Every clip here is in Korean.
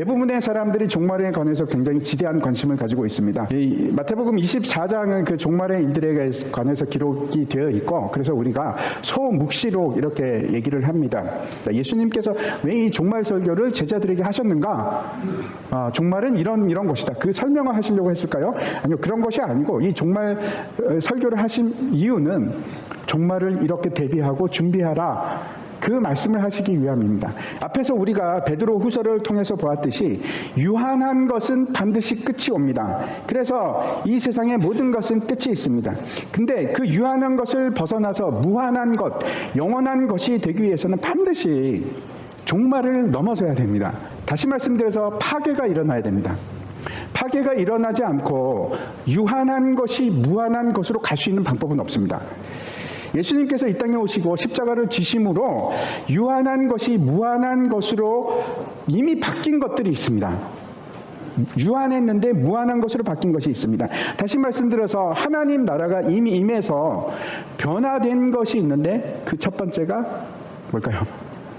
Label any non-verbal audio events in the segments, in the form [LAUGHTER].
대부분의 사람들이 종말에 관해서 굉장히 지대한 관심을 가지고 있습니다. 이 마태복음 24장은 그 종말의 일들에 관해서 기록이 되어 있고 그래서 우리가 소묵시록 이렇게 얘기를 합니다. 예수님께서 왜 이 종말 설교를 제자들에게 하셨는가? 아, 종말은 이런 이런 것이다. 그 설명을 하시려고 했을까요? 아니요 그런 것이 아니고 이 종말 어, 설교를 하신 이유는 종말을 이렇게 대비하고 준비하라. 그 말씀을 하시기 위함입니다. 앞에서 우리가 베드로 후서를 통해서 보았듯이 유한한 것은 반드시 끝이 옵니다. 그래서 이 세상의 모든 것은 끝이 있습니다. 근데 그 유한한 것을 벗어나서 무한한 것, 영원한 것이 되기 위해서는 반드시 종말을 넘어서야 됩니다. 다시 말씀드려서 파괴가 일어나야 됩니다. 파괴가 일어나지 않고 유한한 것이 무한한 것으로 갈 수 있는 방법은 없습니다. 예수님께서 이 땅에 오시고 십자가를 지심으로 유한한 것이 무한한 것으로 이미 바뀐 것들이 있습니다. 유한했는데 무한한 것으로 바뀐 것이 있습니다. 다시 말씀드려서 하나님 나라가 이미 임해서 변화된 것이 있는데 그 첫 번째가 뭘까요?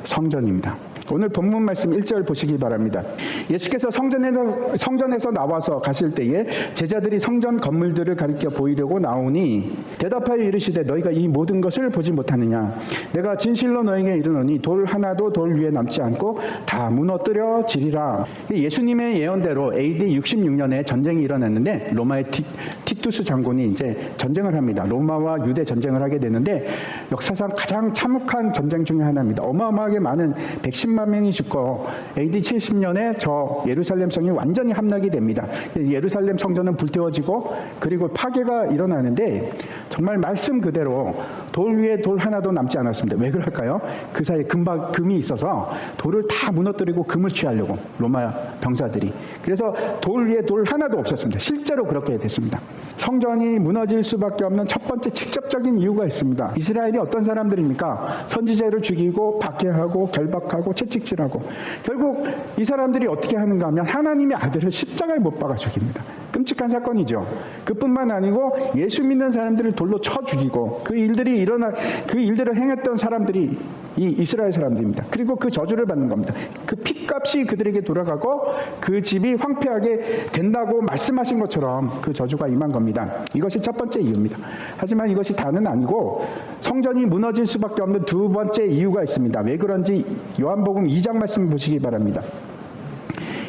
성전입니다. 오늘 본문 말씀 1절 보시기 바랍니다. 예수께서 성전에서, 성전에서 나와서 가실 때에 제자들이 성전 건물들을 가리켜 보이려고 나오니 대답하여 이르시되 너희가 이 모든 것을 보지 못하느냐 내가 진실로 너에게 이르노니 돌 하나도 돌 위에 남지 않고 다 무너뜨려 지리라 예수님의 예언대로 AD 66년에 전쟁이 일어났는데 로마의 티, 티투스 장군이 이제 전쟁을 합니다. 로마와 유대 전쟁을 하게 되는데 역사상 가장 참혹한 전쟁 중에 하나입니다. 어마어마하게 많은 110만 명이 죽고 AD 70년에 저 예루살렘 성이 완전히 함락이 됩니다. 예루살렘 성전은 불태워지고 그리고 파괴가 일어나는데 정말 말씀 그대로 돌 위에 돌 하나도 남지 않았습니다. 왜 그럴까요? 그 사이에 금박, 금이 있어서 돌을 다 무너뜨리고 금을 취하려고 로마 병사들이. 그래서 돌 위에 돌 하나도 없었습니다. 실제로 그렇게 됐습니다. 성전이 무너질 수밖에 없는 첫 번째 직접적인 이유가 있습니다. 이스라엘이 어떤 사람들입니까? 선지자를 죽이고 박해하고 결박하고 채찍질하고 결국 이 사람들이 어떻게 하는가 하면 하나님의 아들을 십자가에 못 박아 죽입니다. 끔찍한 사건이죠. 그뿐만 아니고 예수 믿는 사람들을 돌로 쳐 죽이고 그 일들이 일어나 그 일들을 행했던 사람들이 이 이스라엘 사람들입니다. 그리고 그 저주를 받는 겁니다. 그 핏값이 그들에게 돌아가고 그 집이 황폐하게 된다고 말씀하신 것처럼 그 저주가 임한 겁니다. 이것이 첫 번째 이유입니다. 하지만 이것이 다는 아니고 성전이 무너질 수밖에 없는 두 번째 이유가 있습니다. 왜 그런지 요한복음 2장 말씀 보시기 바랍니다.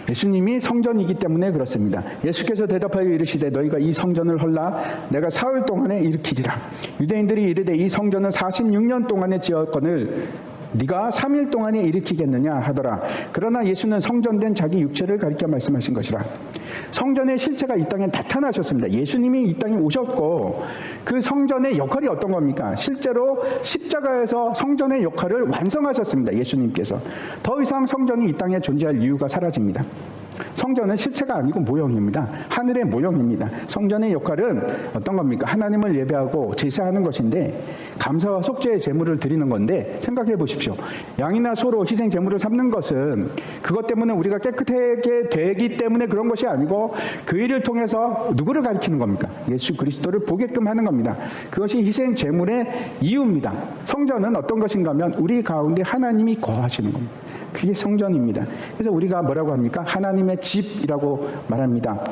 예수님이 성전이기 때문에 그렇습니다. 예수께서 대답하여 이르시되 너희가 이 성전을 헐라 내가 사흘 동안에 일으키리라. 유대인들이 이르되 이 성전은 46년 동안에 지었거늘 네가 3일 동안에 일으키겠느냐 하더라. 그러나 예수는 성전된 자기 육체를 가리켜 말씀하신 것이라. 성전의 실체가 이 땅에 나타나셨습니다. 예수님이 이 땅에 오셨고 그 성전의 역할이 어떤 겁니까? 실제로 십자가에서 성전의 역할을 완성하셨습니다. 예수님께서. 더 이상 성전이 이 땅에 존재할 이유가 사라집니다. 성전은 실체가 아니고 모형입니다. 하늘의 모형입니다. 성전의 역할은 어떤 겁니까? 하나님을 예배하고 제사하는 것인데 감사와 속죄의 제물을 드리는 건데 생각해 보십시오. 양이나 소로 희생 제물을 삼는 것은 그것 때문에 우리가 깨끗하게 되기 때문에 그런 것이 아니고 그 일을 통해서 누구를 가리키는 겁니까? 예수 그리스도를 보게끔 하는 겁니다. 그것이 희생 제물의 이유입니다. 성전은 어떤 것인가 하면 우리 가운데 하나님이 거하시는 겁니다. 그게 성전입니다. 그래서 우리가 뭐라고 합니까? 하나님의 집이라고 말합니다.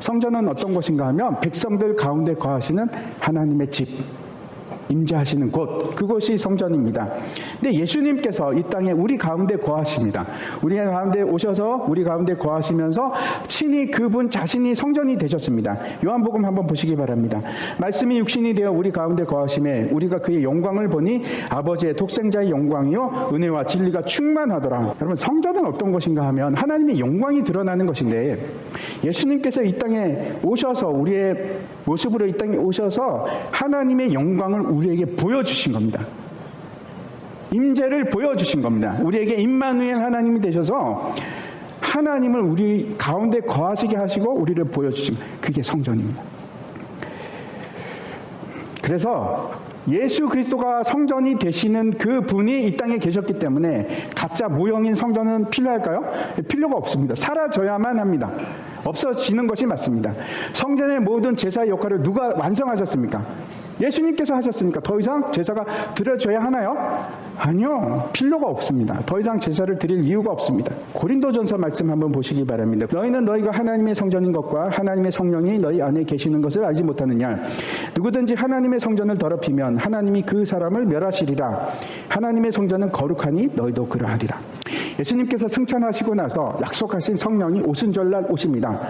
성전은 어떤 곳인가 하면 백성들 가운데 거하시는 하나님의 집. 임재하시는 곳 그곳이 성전입니다. 근데 예수님께서 이 땅에 우리 가운데 거하십니다. 우리 가운데 오셔서 우리 가운데 거하시면서 친히 그분 자신이 성전이 되셨습니다. 요한복음 한번 보시기 바랍니다. 말씀이 육신이 되어 우리 가운데 거하심에 우리가 그의 영광을 보니 아버지의 독생자의 영광이요 은혜와 진리가 충만하더라. 여러분 성전은 어떤 것인가 하면 하나님의 영광이 드러나는 것인데 예수님께서 이 땅에 오셔서 우리의 모습으로 이 땅에 오셔서 하나님의 영광을 우리에게 보여주신 겁니다. 임재를 보여주신 겁니다. 우리에게 임마누엘 하나님이 되셔서 하나님을 우리 가운데 거하시게 하시고 우리를 보여주신 그게 성전입니다. 그래서 예수 그리스도가 성전이 되시는 그 분이 이 땅에 계셨기 때문에 가짜 모형인 성전은 필요할까요? 필요가 없습니다. 사라져야만 합니다. 없어지는 것이 맞습니다. 성전의 모든 제사 역할을 누가 완성하셨습니까? 예수님께서 하셨으니까 더 이상 제사가 드려져야 하나요? 아니요. 필요가 없습니다. 더 이상 제사를 드릴 이유가 없습니다. 고린도전서 말씀 한번 보시기 바랍니다. 너희는 너희가 하나님의 성전인 것과 하나님의 성령이 너희 안에 계시는 것을 알지 못하느냐? 누구든지 하나님의 성전을 더럽히면 하나님이 그 사람을 멸하시리라. 하나님의 성전은 거룩하니 너희도 그러하리라. 예수님께서 승천하시고 나서 약속하신 성령이 오순절날 오십니다.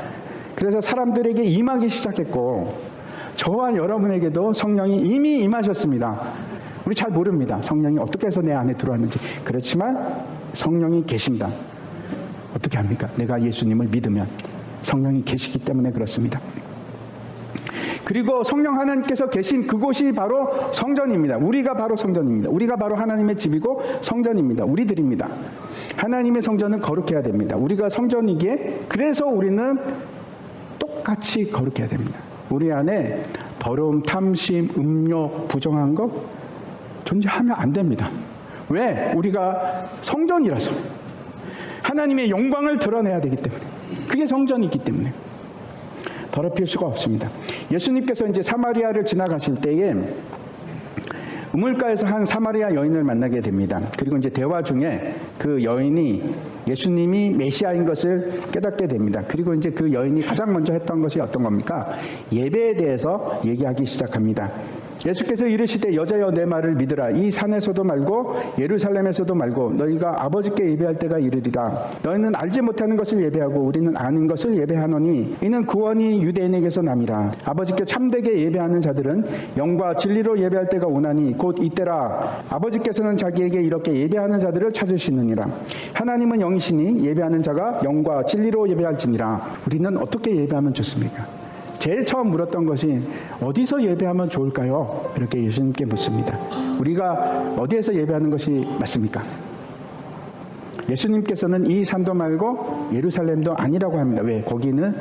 그래서 사람들에게 임하기 시작했고 저와 여러분에게도 성령이 이미 임하셨습니다. 우리 잘 모릅니다. 성령이 어떻게 해서 내 안에 들어왔는지. 그렇지만 성령이 계십니다. 어떻게 합니까? 내가 예수님을 믿으면 성령이 계시기 때문에 그렇습니다. 그리고 성령 하나님께서 계신 그곳이 바로 성전입니다. 우리가 바로 성전입니다. 우리가 바로 하나님의 집이고 성전입니다. 우리들입니다. 하나님의 성전은 거룩해야 됩니다. 우리가 성전이기에 그래서 우리는 똑같이 거룩해야 됩니다. 우리 안에 더러움, 탐심, 음욕, 부정한 것 존재하면 안 됩니다. 왜? 우리가 성전이라서. 하나님의 영광을 드러내야 되기 때문에. 그게 성전이기 때문에. 더럽힐 수가 없습니다. 예수님께서 이제 사마리아를 지나가실 때에 우물가에서 한 사마리아 여인을 만나게 됩니다. 그리고 이제 대화 중에 그 여인이 예수님이 메시아인 것을 깨닫게 됩니다. 그리고 이제 그 여인이 가장 먼저 했던 것이 어떤 겁니까? 예배에 대해서 얘기하기 시작합니다. 예수께서 이르시되 여자여 내 말을 믿으라. 이 산에서도 말고 예루살렘에서도 말고 너희가 아버지께 예배할 때가 이르리라. 너희는 알지 못하는 것을 예배하고 우리는 아는 것을 예배하노니 이는 구원이 유대인에게서 남이라. 아버지께 참되게 예배하는 자들은 영과 진리로 예배할 때가 오나니 곧 이때라. 아버지께서는 자기에게 이렇게 예배하는 자들을 찾으시느니라. 하나님은 영이시니 예배하는 자가 영과 진리로 예배할지니라. 우리는 어떻게 예배하면 좋습니까? 제일 처음 물었던 것이 어디서 예배하면 좋을까요? 이렇게 예수님께 묻습니다. 우리가 어디에서 예배하는 것이 맞습니까? 예수님께서는 이 산도 말고 예루살렘도 아니라고 합니다. 왜? 거기는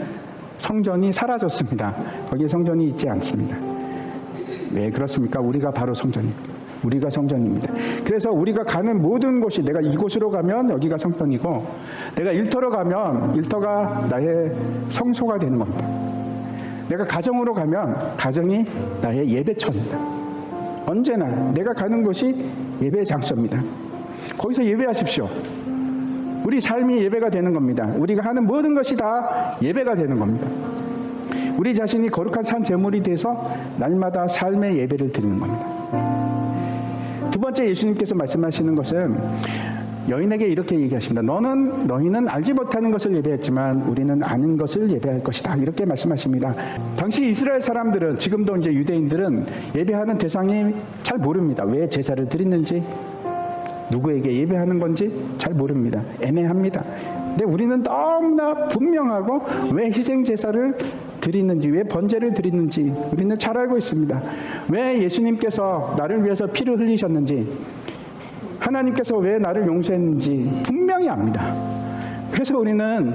성전이 사라졌습니다. 거기에 성전이 있지 않습니다. 왜 그렇습니까? 우리가 바로 성전입니다. 우리가 성전입니다. 그래서 우리가 가는 모든 곳이 내가 이곳으로 가면 여기가 성전이고 내가 일터로 가면 일터가 나의 성소가 되는 겁니다. 내가 가정으로 가면 가정이 나의 예배처입니다. 언제나 내가 가는 곳이 예배의 장소입니다. 거기서 예배하십시오. 우리 삶이 예배가 되는 겁니다. 우리가 하는 모든 것이 다 예배가 되는 겁니다. 우리 자신이 거룩한 산 제물이 돼서 날마다 삶의 예배를 드리는 겁니다. 두 번째 예수님께서 말씀하시는 것은 여인에게 이렇게 얘기하십니다. 너는 너희는 알지 못하는 것을 예배했지만 우리는 아는 것을 예배할 것이다. 이렇게 말씀하십니다. 당시 이스라엘 사람들은 지금도 이제 유대인들은 예배하는 대상이 잘 모릅니다. 왜 제사를 드리는지 누구에게 예배하는 건지 잘 모릅니다. 애매합니다. 근데 우리는 너무나 분명하고 왜 희생 제사를 드리는지 왜 번제를 드리는지 우리는 잘 알고 있습니다. 왜 예수님께서 나를 위해서 피를 흘리셨는지 하나님께서 왜 나를 용서했는지 분명히 압니다. 그래서 우리는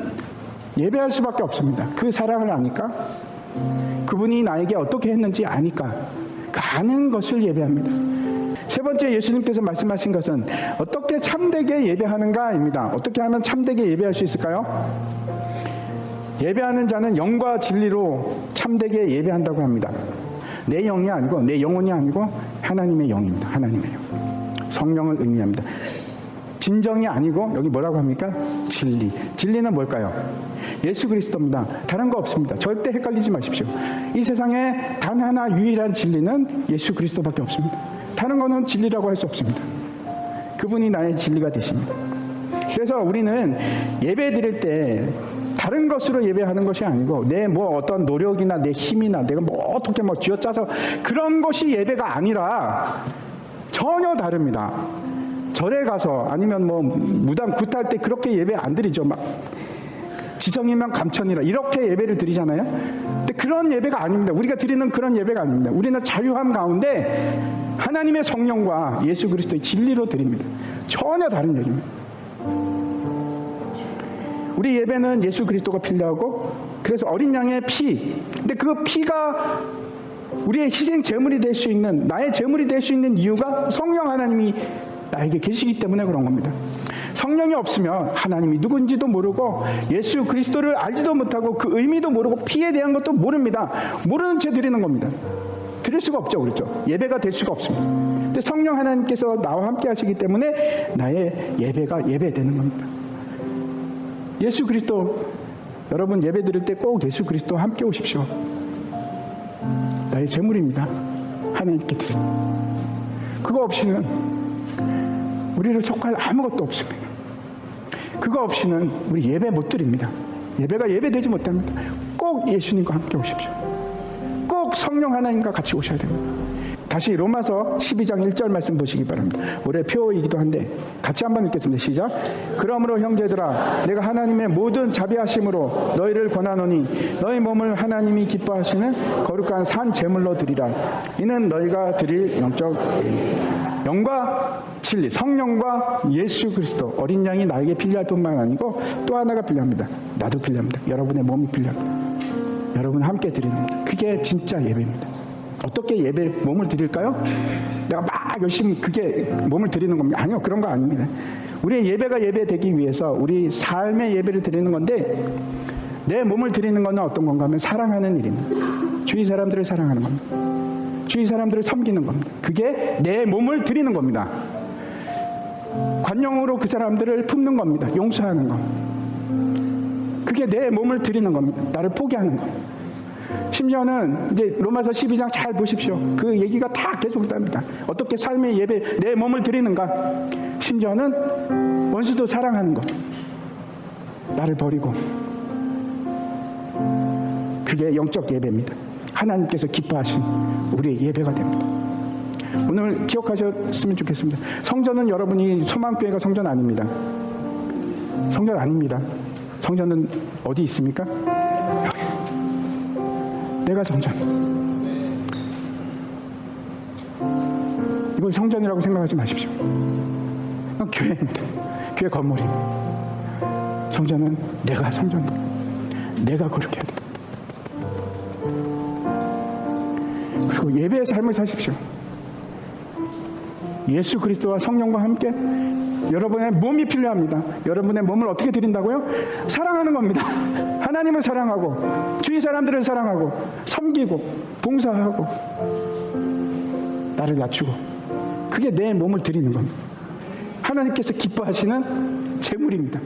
예배할 수밖에 없습니다. 그 사랑을 아니까 그분이 나에게 어떻게 했는지 아니까 그 아는 것을 예배합니다. 세 번째 예수님께서 말씀하신 것은 어떻게 참되게 예배하는가입니다. 어떻게 하면 참되게 예배할 수 있을까요? 예배하는 자는 영과 진리로 참되게 예배한다고 합니다. 내 영이 아니고 내 영혼이 아니고 하나님의 영입니다. 하나님의 영. 성령을 의미합니다. 진정이 아니고 여기 뭐라고 합니까? 진리. 진리는 뭘까요? 예수 그리스도입니다. 다른 거 없습니다. 절대 헷갈리지 마십시오. 이 세상에 단 하나 유일한 진리는 예수 그리스도밖에 없습니다. 다른 거는 진리라고 할 수 없습니다. 그분이 나의 진리가 되십니다. 그래서 우리는 예배 드릴 때 다른 것으로 예배하는 것이 아니고 내 뭐 어떤 노력이나 내 힘이나 내가 뭐 어떻게 뭐 쥐어짜서 그런 것이 예배가 아니라 전혀 다릅니다. 절에 가서 아니면 뭐 무당 굿할 때 그렇게 예배 안 드리죠. 막 지성이면 감천이라 이렇게 예배를 드리잖아요. 근데 그런 예배가 아닙니다. 우리가 드리는 그런 예배가 아닙니다. 우리는 자유함 가운데 하나님의 성령과 예수 그리스도의 진리로 드립니다. 전혀 다른 얘기입니다. 우리 예배는 예수 그리스도가 필요하고 그래서 어린 양의 피. 근데 그 피가 우리의 희생 제물이 될 수 있는 나의 제물이 될 수 있는 이유가 성령 하나님이 나에게 계시기 때문에 그런 겁니다. 성령이 없으면 하나님이 누군지도 모르고 예수 그리스도를 알지도 못하고 그 의미도 모르고 피에 대한 것도 모릅니다. 모르는 채 드리는 겁니다. 드릴 수가 없죠. 그렇죠? 예배가 될 수가 없습니다. 근데 성령 하나님께서 나와 함께 하시기 때문에 나의 예배가 예배되는 겁니다. 예수 그리스도 여러분 예배 드릴 때 꼭 예수 그리스도와 함께 오십시오. 나의 재물입니다. 하나님께 드린. 그거 없이는 우리를 속할 아무것도 없습니다. 그거 없이는 우리 예배 못 드립니다. 예배가 예배되지 못합니다. 꼭 예수님과 함께 오십시오. 꼭 성령 하나님과 같이 오셔야 됩니다. 다시 로마서 12장 1절 말씀 보시기 바랍니다. 올해 표이기도 한데 같이 한번 읽겠습니다. 시작. 그러므로 형제들아 내가 하나님의 모든 자비하심으로 너희를 권하노니 너희 몸을 하나님이 기뻐하시는 거룩한 산 제물로 드리라. 이는 너희가 드릴 영적. 영과 진리, 성령과 예수 그리스도 어린 양이 나에게 필요할 뿐만 아니고 또 하나가 필요합니다. 나도 필요합니다. 여러분의 몸이 필요합니다. 여러분 함께 드리는. 그게 진짜 예배입니다. 어떻게 예배 몸을 드릴까요? 내가 막 열심히 그게 몸을 드리는 겁니다. 아니요, 그런 거 아닙니다. 우리의 예배가 예배되기 위해서 우리 삶의 예배를 드리는 건데 내 몸을 드리는 건 어떤 건가 하면 사랑하는 일입니다. 주위 사람들을 사랑하는 겁니다. 주위 사람들을 섬기는 겁니다. 그게 내 몸을 드리는 겁니다. 관용으로 그 사람들을 품는 겁니다. 용서하는 것. 그게 내 몸을 드리는 겁니다. 나를 포기하는 것. 심지어는 이제 로마서 12장 잘 보십시오. 그 얘기가 다 계속 나옵니다. 어떻게 삶의 예배 내 몸을 드리는가? 심지어는 원수도 사랑하는 것. 나를 버리고. 그게 영적 예배입니다. 하나님께서 기뻐하신 우리의 예배가 됩니다. 오늘 기억하셨으면 좋겠습니다. 성전은 여러분이 소망교회가 성전 아닙니다. 성전 아닙니다. 성전은 어디 있습니까? 내가 성전. 이걸 성전이라고 생각하지 마십시오. 이건 교회입니다. 교회 건물입니다. 성전은 내가 성전입니다. 내가 거룩해야 됩니다. 그리고 예배의 삶을 사십시오. 예수 그리스도와 성령과 함께 여러분의 몸이 필요합니다. 여러분의 몸을 어떻게 드린다고요? 사랑하는 겁니다. [LAUGHS] 하나님을 사랑하고 주위 사람들을 사랑하고 섬기고 봉사하고 나를 낮추고 그게 내 몸을 드리는 겁니다. 하나님께서 기뻐하시는 제물입니다.